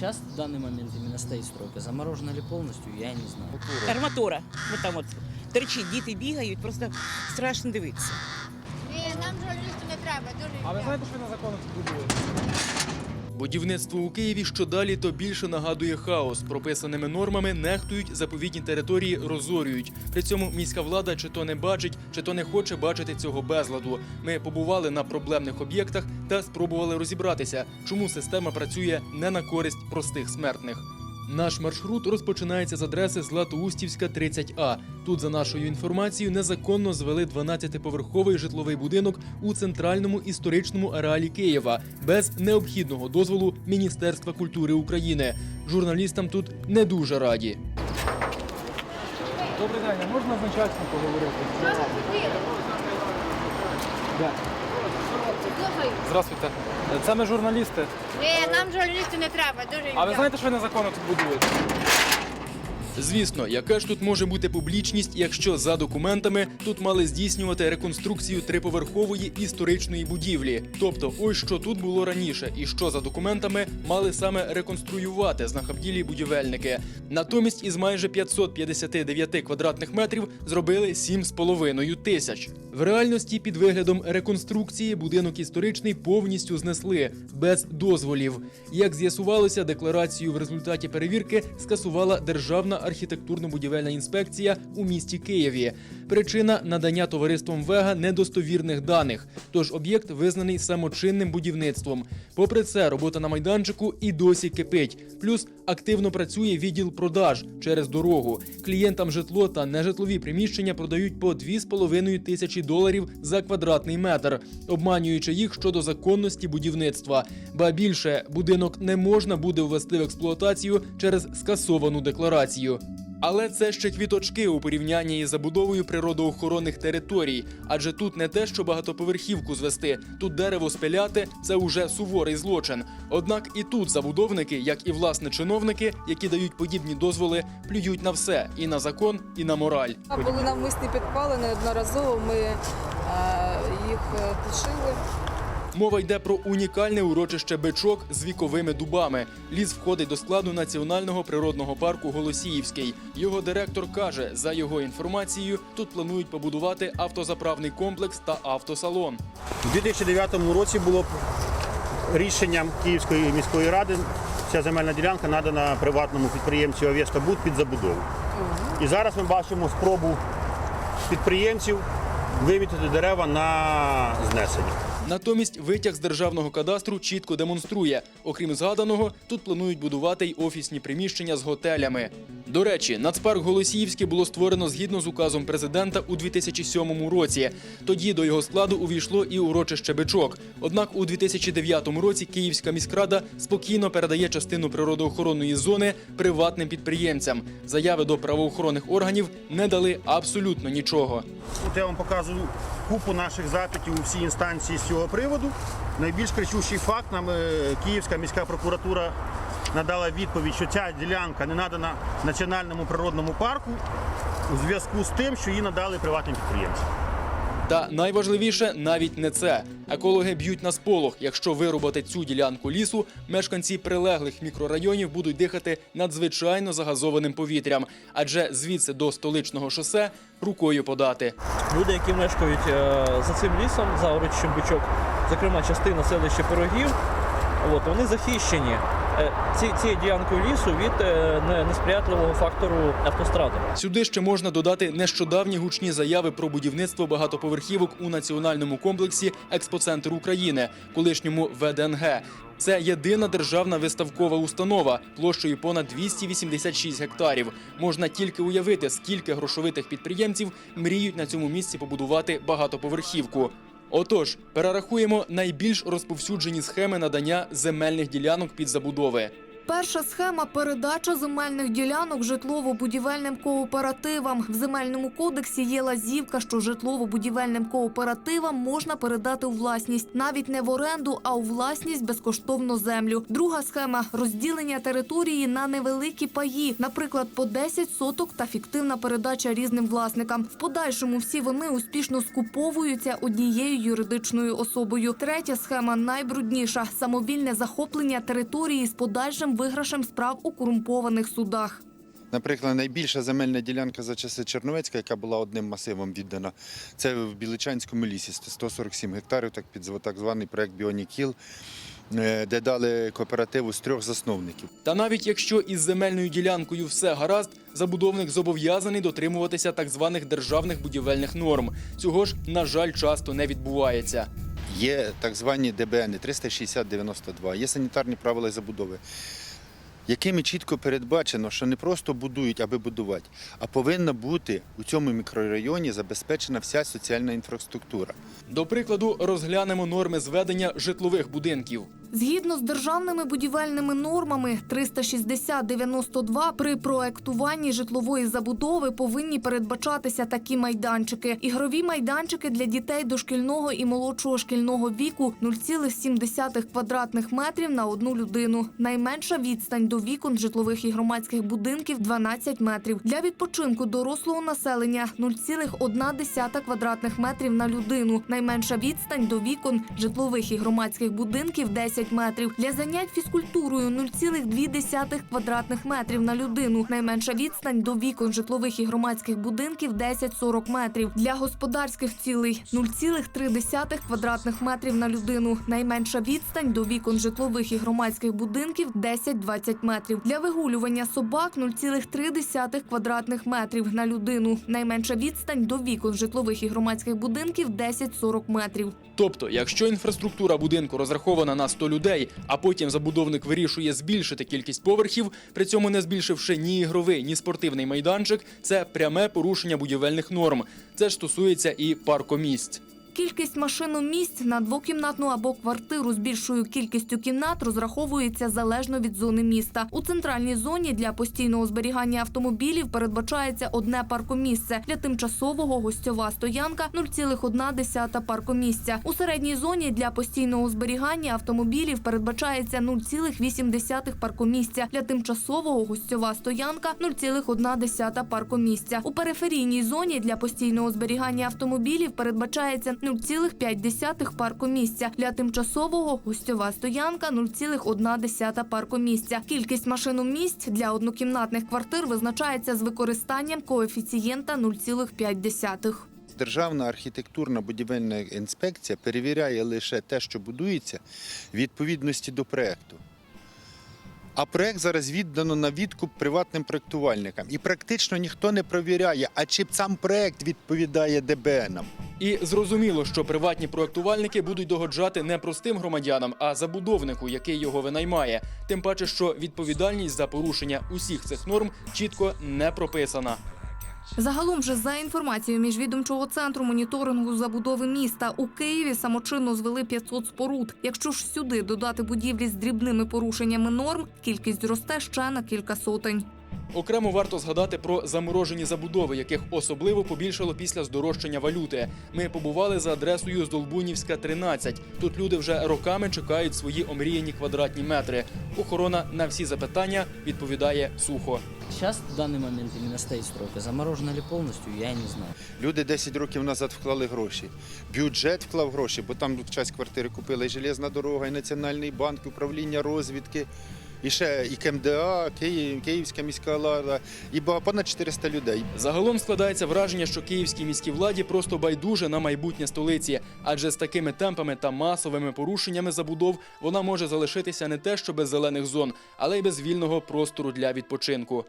сейчас в данный момент именно стоит стройка. Заморожена ли полностью, я не знаю. Арматура. Вот там от торчить, діти бігають, просто страшно дивитися. Ні, нам журналісту не треба, дуже А ви знаєте, що ви законах тут будуєте? Будівництво у Києві що далі, то більше нагадує хаос. Прописаними нормами нехтують заповідні території, розорюють. При цьому міська влада чи то не бачить, чи то не хоче бачити цього безладу. Ми побували на проблемних об'єктах та спробували розібратися, чому система працює не на користь простих смертних. Наш маршрут розпочинається з адреси Златоустівська, 30А. Тут, за нашою інформацією, незаконно звели 12-поверховий житловий будинок у центральному історичному ареалі Києва без необхідного дозволу Міністерства культури України. Журналістам тут не дуже раді. Добрий день, а можна з начальством поговорити? Де? Здравствуйте. Це ми журналісти. Ні, нам журналісту не треба, дуже А ви знаєте, що ви незаконно тут будуєте? Звісно, яка ж тут може бути публічність, якщо за документами тут мали здійснювати реконструкцію триповерхової історичної будівлі. Тобто, ось що тут було раніше, і що за документами мали саме реконструювати знахабділі будівельники. Натомість із майже 559 квадратних метрів зробили 7,5 тисяч. В реальності під виглядом реконструкції будинок історичний повністю знесли без дозволів. Як з'ясувалося, декларацію в результаті перевірки скасувала Державна архітектурно-будівельна інспекція у місті Києві. Причина надання товариством Вега недостовірних даних. Тож об'єкт визнаний самочинним будівництвом. Попри це, робота на майданчику і досі кипить. Плюс активно працює відділ продаж через дорогу. Клієнтам житло та нежитлові приміщення продають по 2,5 тисячі доларів за квадратний метр, обманюючи їх щодо законності будівництва. Ба більше будинок не можна буде ввести в експлуатацію через скасовану декларацію. Але це ще квіточки у порівнянні із забудовою природоохоронних територій, адже тут не те, що багатоповерхівку звести, тут дерево спиляти це уже суворий злочин. Однак і тут забудовники, як і власне чиновники, які дають подібні дозволи, плюють на все і на закон, і на мораль. Були навмисні підпали неодноразово. Ми е, їх е, тушили. Мова йде про унікальне урочище Бичок з віковими дубами. Ліс входить до складу національного природного парку Голосіївський. Його директор каже, за його інформацією, тут планують побудувати автозаправний комплекс та автосалон. У 2009 році було рішенням Київської міської ради ця земельна ділянка надана приватному підприємцю Овєшка Буд під забудову. І зараз ми бачимо спробу підприємців вимітити дерева на знесення. Натомість витяг з державного кадастру чітко демонструє. Окрім згаданого, тут планують будувати й офісні приміщення з готелями. До речі, нацпарк Голосіївський було створено згідно з указом президента у 2007 році. Тоді до його складу увійшло і урочище Бичок. Однак у 2009 році Київська міськрада спокійно передає частину природоохоронної зони приватним підприємцям. Заяви до правоохоронних органів не дали абсолютно нічого. Тут я вам показую купу наших запитів у всі інстанції з цього приводу. Найбільш кричущий факт нам е, Київська міська прокуратура надала відповідь, що ця ділянка не надана національному природному парку у зв'язку з тим, що її надали приватним підприємцям. Та найважливіше навіть не це. Екологи б'ють на сполох. Якщо вирубати цю ділянку лісу, мешканці прилеглих мікрорайонів будуть дихати надзвичайно загазованим повітрям, адже звідси до столичного шосе рукою подати. Люди, які мешкають е, за цим лісом, за урочищем бичок, зокрема частина селища Пирогів, от, вони захищені е, ці, цією лісу від е, несприятливого фактору автостради. Сюди ще можна додати нещодавні гучні заяви про будівництво багатоповерхівок у національному комплексі Експоцентр України, колишньому ВДНГ. Це єдина державна виставкова установа площею понад 286 гектарів. Можна тільки уявити, скільки грошовитих підприємців мріють на цьому місці побудувати багатоповерхівку. Отож, перерахуємо найбільш розповсюджені схеми надання земельних ділянок під забудови. Перша схема передача земельних ділянок житлово-будівельним кооперативам. В земельному кодексі є лазівка, що житлово-будівельним кооперативам можна передати у власність навіть не в оренду, а у власність безкоштовно землю. Друга схема розділення території на невеликі паї, наприклад, по 10 соток та фіктивна передача різним власникам. В подальшому всі вони успішно скуповуються однією юридичною особою. Третя схема найбрудніша самовільне захоплення території з подальшим суттєвим виграшем справ у корумпованих судах. Наприклад, найбільша земельна ділянка за часи Черновецька, яка була одним масивом віддана, це в Біличанському лісі 147 гектарів, так під так званий проект Біонікіл, е, де дали кооперативу з трьох засновників. Та навіть якщо із земельною ділянкою все гаразд, забудовник зобов'язаний дотримуватися так званих державних будівельних норм. Цього ж, на жаль, часто не відбувається. Є так звані ДБН 360-92, є санітарні правила забудови, якими чітко передбачено, що не просто будують, аби будувати, а повинна бути у цьому мікрорайоні забезпечена вся соціальна інфраструктура. До прикладу, розглянемо норми зведення житлових будинків. Згідно з державними будівельними нормами 360-92 при проектуванні житлової забудови повинні передбачатися такі майданчики: ігрові майданчики для дітей дошкільного і молодшого шкільного віку 0,7 квадратних метрів на одну людину. Найменша відстань до вікон житлових і громадських будинків 12 метрів. Для відпочинку дорослого населення 0,1 квадратних метрів на людину. Найменша відстань до вікон житлових і громадських будинків 10 метрів. Для занять фізкультурою 0,2 квадратних метрів на людину. Найменша відстань до вікон житлових і громадських будинків 10-40 метрів. Для господарських цілей 0,3 квадратних метрів на людину. Найменша відстань до вікон житлових і громадських будинків 10-20 метрів. Для вигулювання собак 0,3 квадратних метрів на людину. Найменша відстань до вікон житлових і громадських будинків 10-40 метрів. Тобто, якщо інфраструктура будинку розрахована на 100 людей, а потім забудовник вирішує збільшити кількість поверхів, при цьому не збільшивши ні ігровий, ні спортивний майданчик, це пряме порушення будівельних норм. Це ж стосується і паркомісць. Кількість машиномісць на двокімнатну або квартиру з більшою кількістю кімнат розраховується залежно від зони міста. У центральній зоні для постійного зберігання автомобілів передбачається одне паркомісце. Для тимчасового гостьова стоянка 0,1 паркомісця. У середній зоні для постійного зберігання автомобілів передбачається 0,8 паркомісця. Для тимчасового гостьова стоянка 0,1 паркомісця. У периферійній зоні для постійного зберігання автомобілів передбачається 0,5 паркомісця. Для тимчасового гостьова стоянка 0,1 паркомісця. Кількість машиномісць для однокімнатних квартир визначається з використанням коефіцієнта 0,5. Державна архітектурна будівельна інспекція перевіряє лише те, що будується, відповідності до проекту. А проект зараз віддано на відкуп приватним проектувальникам. І практично ніхто не провіряє, а чи сам проект відповідає ДБНам. І зрозуміло, що приватні проектувальники будуть догоджати не простим громадянам, а забудовнику, який його винаймає. Тим паче, що відповідальність за порушення усіх цих норм чітко не прописана. Загалом же за інформацією міжвідомчого центру моніторингу забудови міста у Києві самочинно звели 500 споруд. Якщо ж сюди додати будівлі з дрібними порушеннями норм, кількість зросте ще на кілька сотень. Окремо варто згадати про заморожені забудови, яких особливо побільшало після здорожчання валюти. Ми побували за адресою Здолбунівська, 13. Тут люди вже роками чекають свої омріяні квадратні метри. Охорона на всі запитання відповідає сухо. Сейчас в данный момент именно стоит стройка. Заморожена ли полностью, я не знаю. Люди 10 років назад вклали гроші. Бюджет вклав гроші, бо там часть квартири купила і железна дорога, і Національний банк, і управління розвідки, і ще і КМДА, Київ, Київська міська влада, і понад 400 людей. Загалом складається враження, що київській міській владі просто байдуже на майбутнє столиці, адже з такими темпами та масовими порушеннями забудов вона може залишитися не те, що без зелених зон, але й без вільного простору для відпочинку.